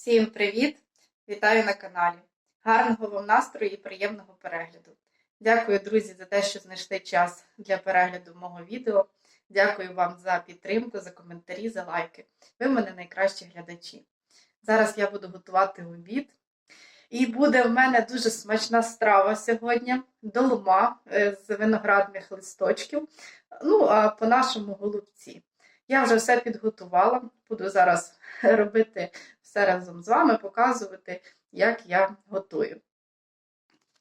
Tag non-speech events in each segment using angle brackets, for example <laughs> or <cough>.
Всім привіт! Вітаю на каналі. Гарного вам настрою і приємного перегляду. Дякую, друзі, за те, що знайшли час для перегляду мого відео. Дякую вам за підтримку, за коментарі, за лайки. Ви мене найкращі глядачі. Зараз я буду готувати обід. І буде в мене дуже смачна страва сьогодні. Долма е, з виноградних листочків. Ну, а по-нашому голубці. Я вже все підготувала. Буду зараз <laughs> робити все разом з вами, показувати, як я готую.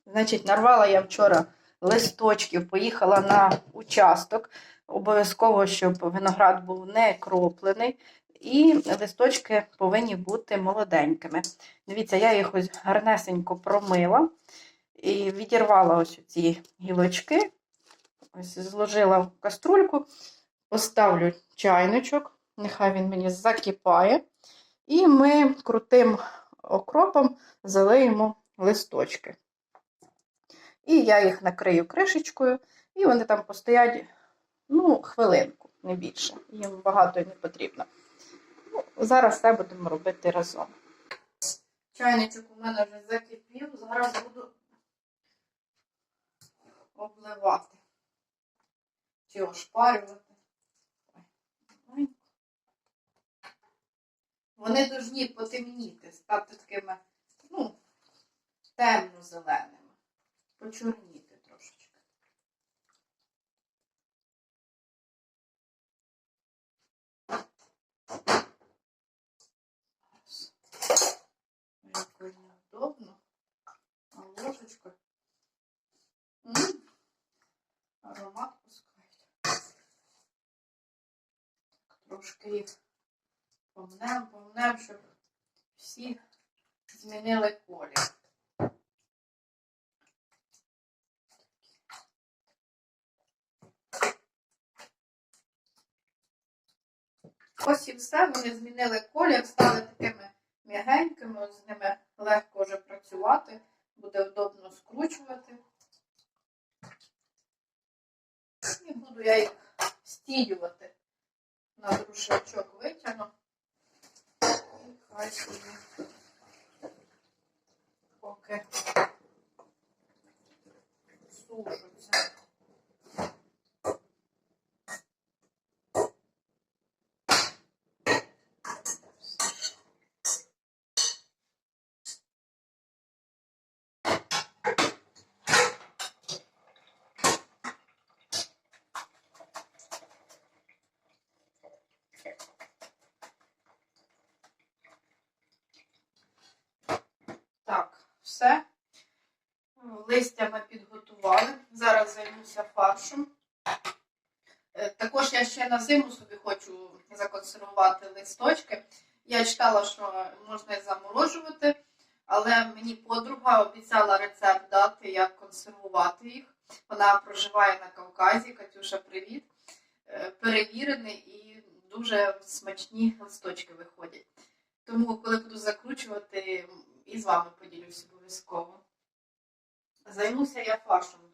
Значить, нарвала я вчора листочків, поїхала на участок. Обов'язково, щоб виноград був не кроплений. І листочки повинні бути молоденькими. Дивіться, я їх ось гарнесенько промила і відірвала ось ці гілочки. Ось зложила в каструльку, поставлю чайничок, нехай він мені закипає. І ми крутим окропом залиємо листочки. І я їх накрию кришечкою, і вони там постоять ну, хвилинку, не більше. Їм багато не потрібно. Ну, зараз все будемо робити разом. Чайничок у мене вже закипів, зараз буду обливати чи ошпарювати. Ой, вони повинні потемніти, стати такими, ну, темно-зеленими, почорніти трошечки. Якось неудобно. А ложечка. Аромат пускають. Трошки їх помнем, помнем, щоб всі змінили колір. Ось і все, вони змінили колір, стали такими м'ягенькими, з ними легко вже працювати, буде удобно скручувати. І буду я їх стілювати. На друшачок витягну. І хай собі поки сушуться. Так, все. Листя ми підготували. Зараз займуся фаршем. Е, Також я ще на зиму собі хочу законсервувати листочки. Я читала, що можна і заморожувати, але мені подруга обіцяла рецепт дати, як консервувати їх. Вона проживає на Кавказі. Катюша, привіт. Е, Перевірений і дуже смачні листочки виходять. Тому, коли буду закручувати, і з вами поділюсь обов'язково. Займуся я фаршем.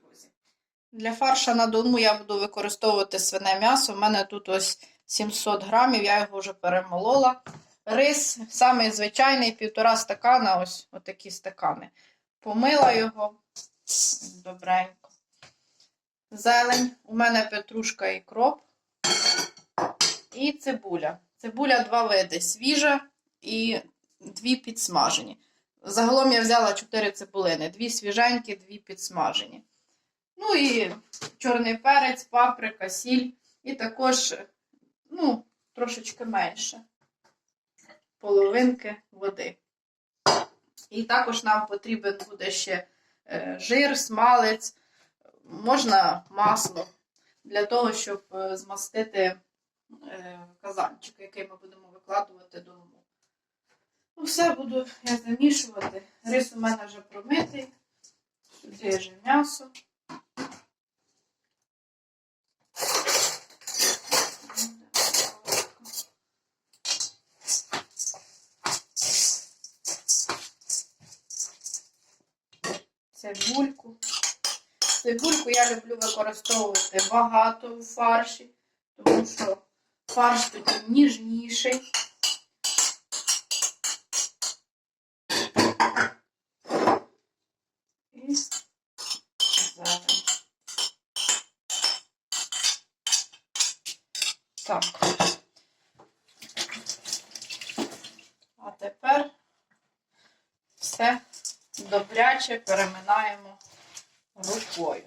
Для фарша на дому я буду використовувати свине м'ясо. У мене тут ось 700 грамів, я його вже перемолола. Рис, самий звичайний, півтора стакана, ось отакі стакани. Помила його добренько. Зелень. У мене петрушка і кроп. І цибуля. Цибуля два види: свіжа і дві підсмажені. Загалом я взяла 4 цибулини, дві свіженькі, дві підсмажені. Ну і чорний перець, паприка, сіль, і також, ну, трошечки менше половинки води. І також нам потрібен буде ще е, жир, смалець, можна масло для того, щоб е, змастити е, казанчик, який ми будемо викладувати до лому. Ну, все буду я замішувати. Рис у мене вже промитий. Сюди вже м'ясо. Цибульку. Цибульку я люблю використовувати багато в фарші, тому що фарш тоді ніжніший. Так. А тепер все добряче переминаємо рукою.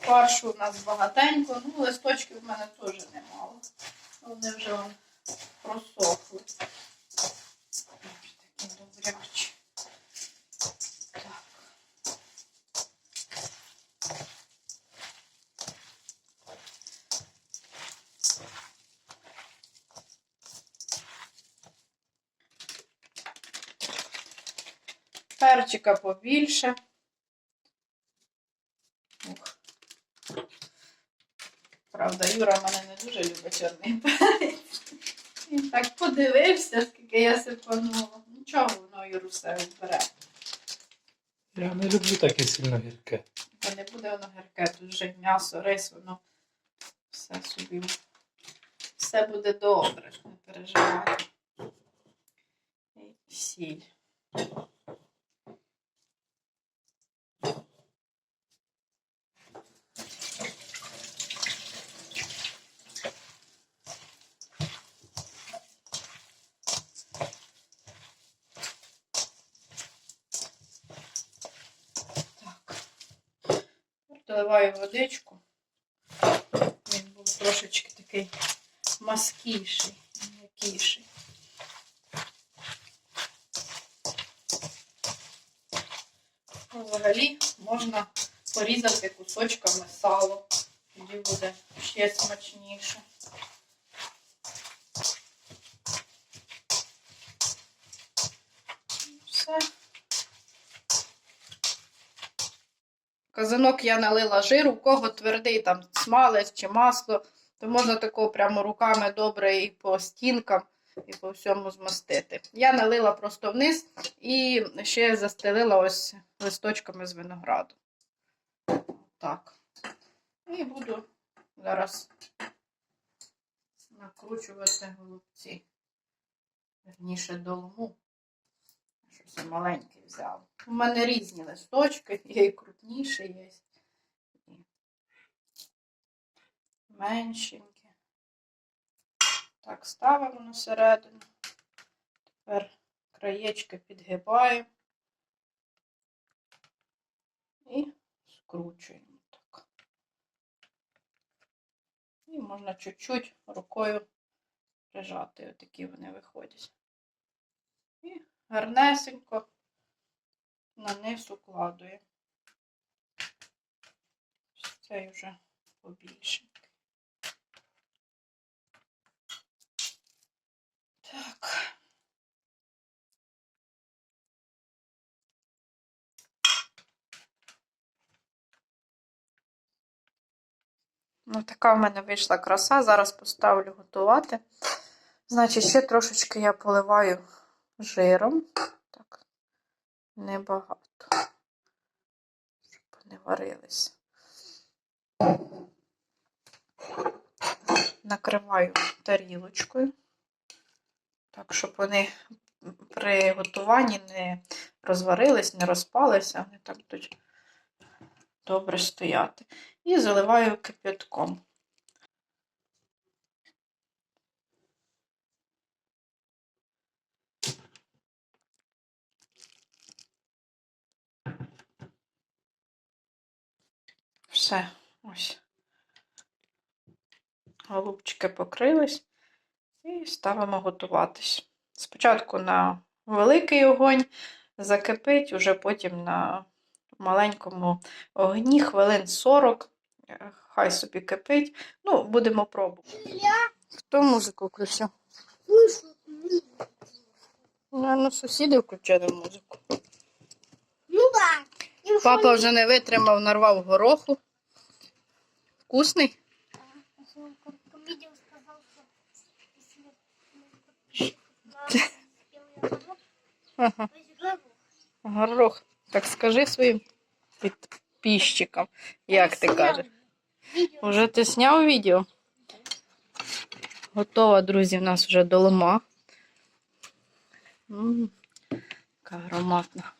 Фаршу у нас багатенько, ну листочків в мене теж немало. Вони вже просохли. Ось Такі добрячі. Так. Перчика побільше. Ух. Правда, Юра мене не дуже любить чорний перець. <laughs> Він так подивився, скільки я сипанула. Нічого, воно Юру все вбере. Я не люблю таке сильно гірке. Та не буде воно гірке, тут вже м'ясо, рис, воно все собі. Все буде добре, не переживайте. І сіль. Так. Доливаю водичку. Він був трошечки такий маскіший, м'якіший. Ну, Взагалі можна порізати кусочками сало. Тоді буде ще смачніше. Все. Казанок я налила жиру, у кого твердий там смалець чи масло, то можна такого прямо руками добре і по стінкам, і по всьому змастити. Я налила просто вниз і ще застелила ось листочками з винограду. Так. І буду зараз накручувати голубці. Верніше долму. Щось маленький взяла. У мене різні листочки, <laughs> є і крупніші є. Меншенькі. Так, ставимо на середину. Тепер краєчки підгибаємо і скручуємо так. І можна чуть-чуть рукою прижати, отакі вони виходять. І гарнесенько на низ укладує. Цей вже побільше. Так. Ну, така в мене вийшла краса. Зараз поставлю готувати. Значить, ще трошечки я поливаю жиром. Так, небагато. Щоб не варились. Накриваю тарілочкою. Так, щоб вони при готуванні не розварились, не розпалися, вони так будуть добре стояти. І заливаю кипятком. Все, ось. Голубчики покрились і ставимо готуватись. Спочатку на великий огонь закипить, уже потім на маленькому огні хвилин 40. Е, Хай собі кипить. Ну, будемо пробувати. Хто музику включив? Наверно, сусіди включили музику. Ну да. Папа вже не витримав, нарвав гороху. На Ага. Горох. Так скажи своїм підписчикам, як ти кажеш. Уже ти зняв відео? Готова, друзі, в нас вже долома. Така ароматна.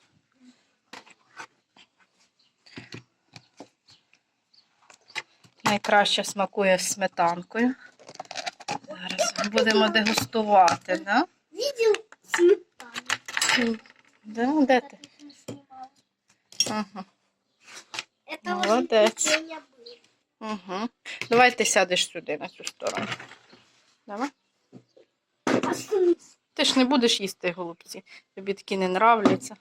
Найкраще смакує з сметанкою. Зараз будемо дегустувати, да? Видел сметану? Да, де ти? Ага. Это Молодец. уже печенье было. Угу. Давай ти сядеш сюди, на цю сторону. Давай. Ти ж не будеш їсти голубці. Тобі такі не нравляться.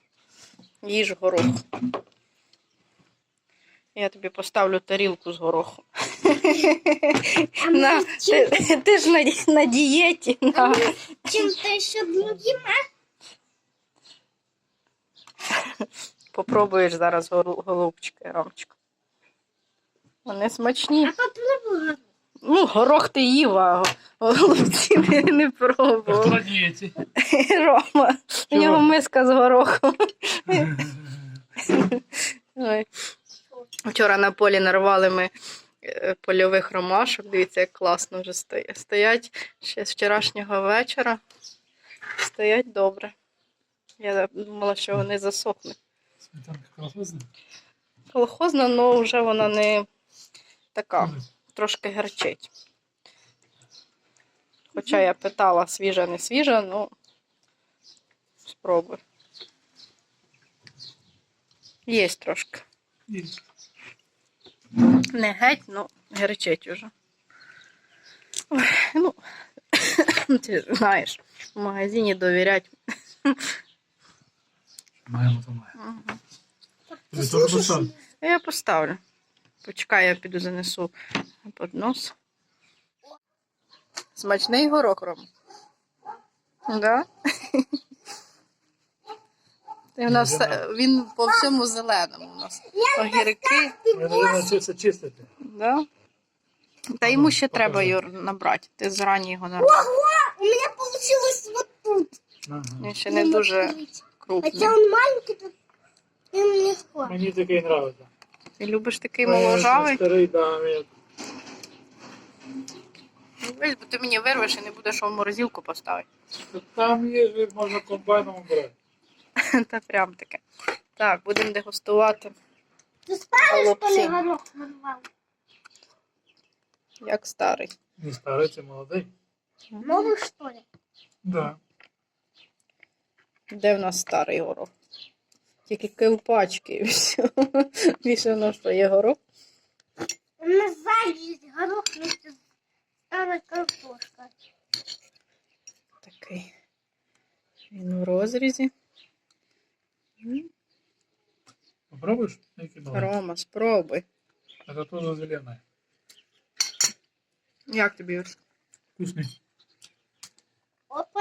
Їж горох. Я тобі поставлю тарілку з горохом. А На, ти, ти ж на, на дієті. На. чем-то еще другим. Попробуєш зараз гору- голубчики, Ромчик. Вони смачні. А попробуй. Ну, горох ти їв, а голубці не, не хто пробував. на дієті? Рома, у Чого? нього миска з горохом. <laughs> Ой. Вчора на полі нарвали ми е, польових ромашок. Дивіться, як класно вже стоя- стоять ще з вчорашнього вечора. Стоять добре. Я думала, що вони засохнуть. Сметанка колхозна? Колхозна, але вже вона не така, трошки гарчить. Хоча я питала, свіжа, не свіжа, ну спробуй. Є трошки. Є. Не геть, ну, гарчить уже. Ой, ну, <coughs> ти ж знаєш, в магазині довірять. Маємо то маємо. Трохи. Я поставлю. Почекай, я піду занесу поднос. Смачний горох, Ром. Да? <laughs> І у нас все- він по всьому зеленому у нас. Огірки. Я не навчився чистити. Да? Та йому ще Покажи. треба Юр, набрати. Ти зрані його набрав. У меня получилось вот тут. Ага. Він ще не дуже крупний. Хотя он маленький, тут им легко. Мені такий нравиться. Ти любиш такий моложавий? Старий, да, мені Ну, бо ти мені вирвеш і не будеш що в морозилку поставити. Там є, ж, можна комбайном брати. <laughs> Та прям таке. Так, будемо дегустувати, Ты старый, что Голубцы. ли, горох нарвал? як старий. Не старий, це молодий. Новый, что ли? Да. Де в нас старий горох? Тільки кивпачки і все. <laughs> Більше в нас що є горох. У нас сзади есть горох вместе с старой картошкой. Такий. Він в розрізі. М, Попробуєш? Рома, спробуй. Це теж зелений. Як тобі? Юрсь? Вкусний. Опа.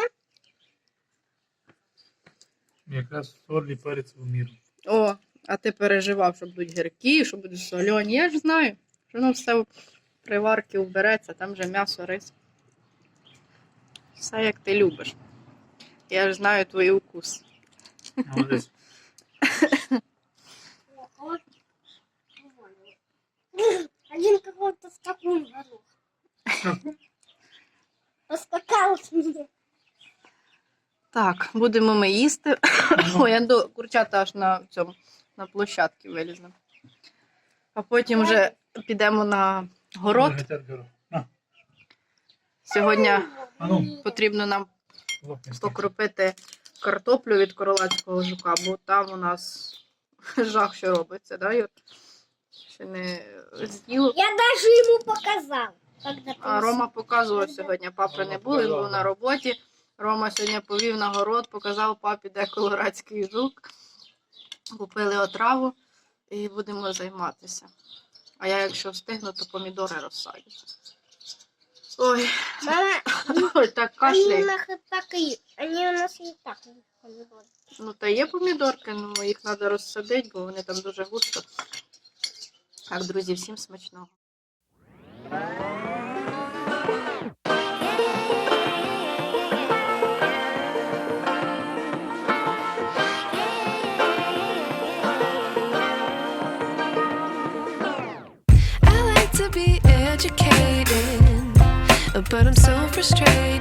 Якраз сольний перець в міру. О, а ти переживав, що будуть гіркі, що будуть солені. Я ж знаю, що воно все в приварки вбереться, там вже м'ясо, рис. Все як ти любиш. Я ж знаю твої вкуси. Молодець. Один какой-то скакун горох. <laughs> Поскакал с меня. Так, будемо ми їсти. Ой, я до курчата аж на цьому на площадці вилізли. А потім вже підемо на город. Сьогодні ну. потрібно нам покропити картоплю від королевського жука, бо там у нас <laughs> жах, що робиться, да, Юр? Ще не з'їло. Я даже ему показал. Когда А Рома показував сьогодні. Папи не було, він був на роботі. Рома сьогодні повів на город, показав папі, де колорадський жук. Купили отраву і будемо займатися. А я, якщо встигну, то помідори розсадю. Ой, Мама, ой, так они у кашляє. нас и так и они у нас и так помидоры. Ну, та є помідорки, ну їх треба розсадити, бо вони там дуже густо. Так, друзі, всім смачного. But I'm so frustrated.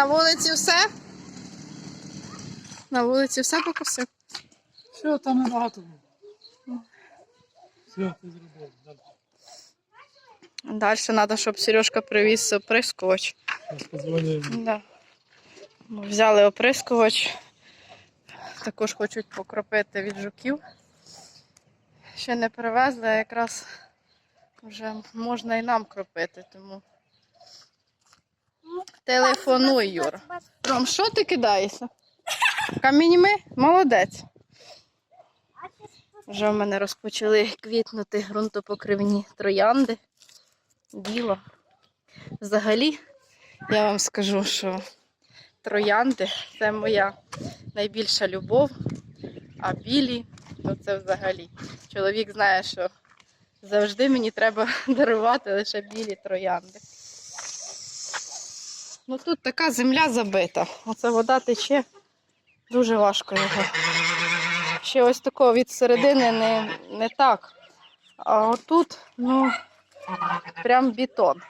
На вулиці все? На вулиці все покосив? Все, там небагато було. Все, ти зробив. Далі. Треба, щоб Сережка привіз оприскувач. Да. Ми Взяли оприскувач. Також хочуть покропити від жуків. Ще не привезли, а якраз вже можна і нам кропити, тому телефонуй, Юра. Ром, що ти кидаєшся? Каміньми? Молодець. Вже в мене розпочали квітнути ґрунтопокривні троянди. Діло. Взагалі, я вам скажу, що троянди це моя найбільша любов, а білі то це взагалі. Чоловік знає, що завжди мені треба <laughs> дарувати лише білі троянди. Ну тут така земля забита. Оце вода тече. Дуже важко його. Ще ось такого від середини не, не так. А отут, ну, прям бетон.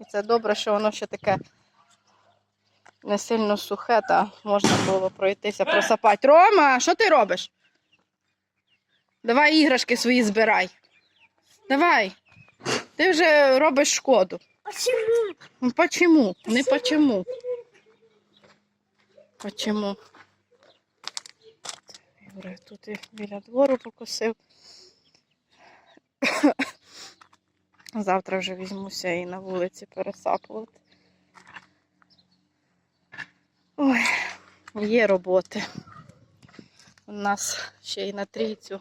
І це добре, що воно ще таке не сильно сухе, та можна було пройтися, просапати. Рома, що ти робиш? Давай іграшки свої збирай. Давай. Ти вже робиш шкоду. Почему? Ну, Почему? Не почему. Почему? Юра тут і біля двору покосив. Завтра вже візьмуся і на вулиці пересапувати. Ой, є роботи. У нас ще й на трійцю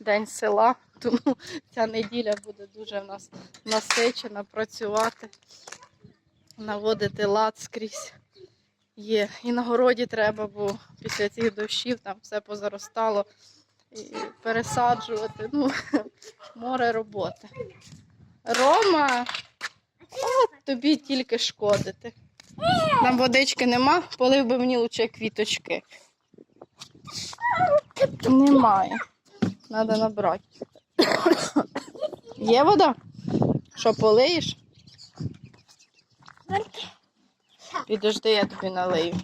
день села, тому ця неділя буде дуже в нас насичена працювати, наводити лад скрізь. Є. І на городі треба, бо після цих дощів там все позаростало. І пересаджувати. Ну, <laughs> море роботи. Рома, от тобі тільки шкодити. Нам водички нема, полив би мені лучше квіточки. Немає. Треба набрати. Є вода? Що, полиєш? Підожди, я тобі налию.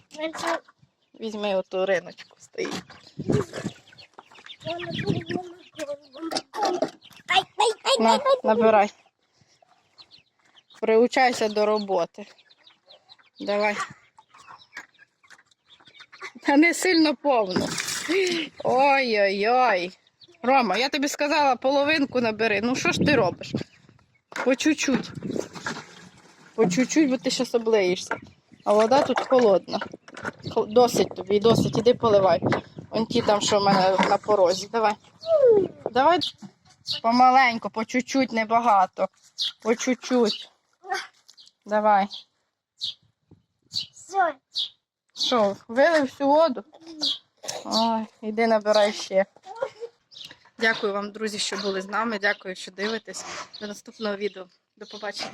Візьми оту риночку стоїть. На, ай, ай. набирай. Приучайся до роботи. Давай. Та не сильно повно. Ой-ой-ой. Рома, я тобі сказала, половинку набери. Ну що ж ти робиш? По чуть-чуть. По чуть-чуть, бо ти зараз облиєшся. А вода тут холодна. Досить тобі, досить, іди поливай. Вон ті там, що в мене на порозі. Давай. Давай помаленьку, по чуть-чуть, небагато. По чуть-чуть. Давай. Що, вилив всю воду? Ой, іди набирай ще. Дякую вам, друзі, що були з нами. Дякую, що дивитесь. До наступного відео. До побачення.